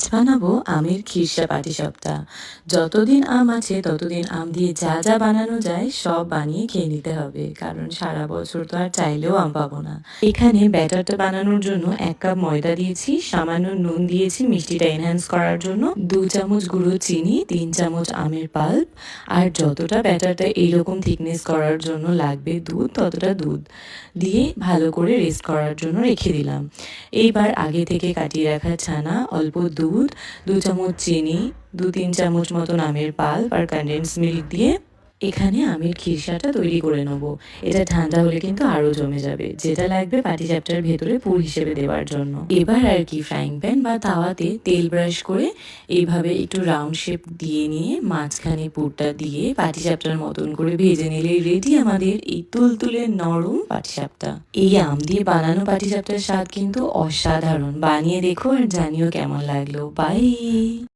আজ বানাবো আমের খিরসা পাটিসাপটা। যতদিন আম আছে, ততদিন আম দিয়ে যা যা বানানো যায়, সব বানিয়ে খেয়ে নিতে হবে। কারণ সারা বছর তো আর চাইলেও আম পাবো না। এখানে ব্যাটারটা বানানোর জন্য এক কাপ ময়দা দিয়েছি, সামান্য নুন দিয়েছি মিষ্টিটা এনহ্যান্স করার জন্য। দু চামচ গুঁড়ো চিনি, তিন চামচ আমের পাল্প, আর যতটা ব্যাটারটা এইরকম থিকনেস করার জন্য লাগবে দুধ, ততটা দুধ দিয়ে ভালো করে রেস্ট করার জন্য রেখে দিলাম। এইবার আগে থেকে কাটিয়ে রাখা ছানা অল্প দুধ দু চামচ চিনি দু তিন চামচ মতন আমের পাল্প আর কন্ডেন্স মিল্ক দিয়ে। এখানে আমের খিরসাটা তৈরি করে নেব। এটা ঠান্ডা হলে কিন্তু আরও জমে যাবে। যেটা লাগবে পাটি চ্যাপ্টার ভেতরে পুর হিসেবে দেওয়ার জন্য। এবার আর কি ফ্রাইং প্যান বা তাওয়াতে তেল ব্রাশ করে এইভাবে একটু রাউন্ড শেপ দিয়ে নিয়ে মাঝখানে পুরটা দিয়ে পাটি চ্যাপ্টার মতন করে ভেজে নিলে রেডি আমাদের এই তুলতুলে নরম পাটিসাপটা এই আম দিয়ে বানানো পাটিসাপটার স্বাদ কিন্তু অসাধারণ। বানিয়ে দেখো আর জানিও কেমন লাগল। বাই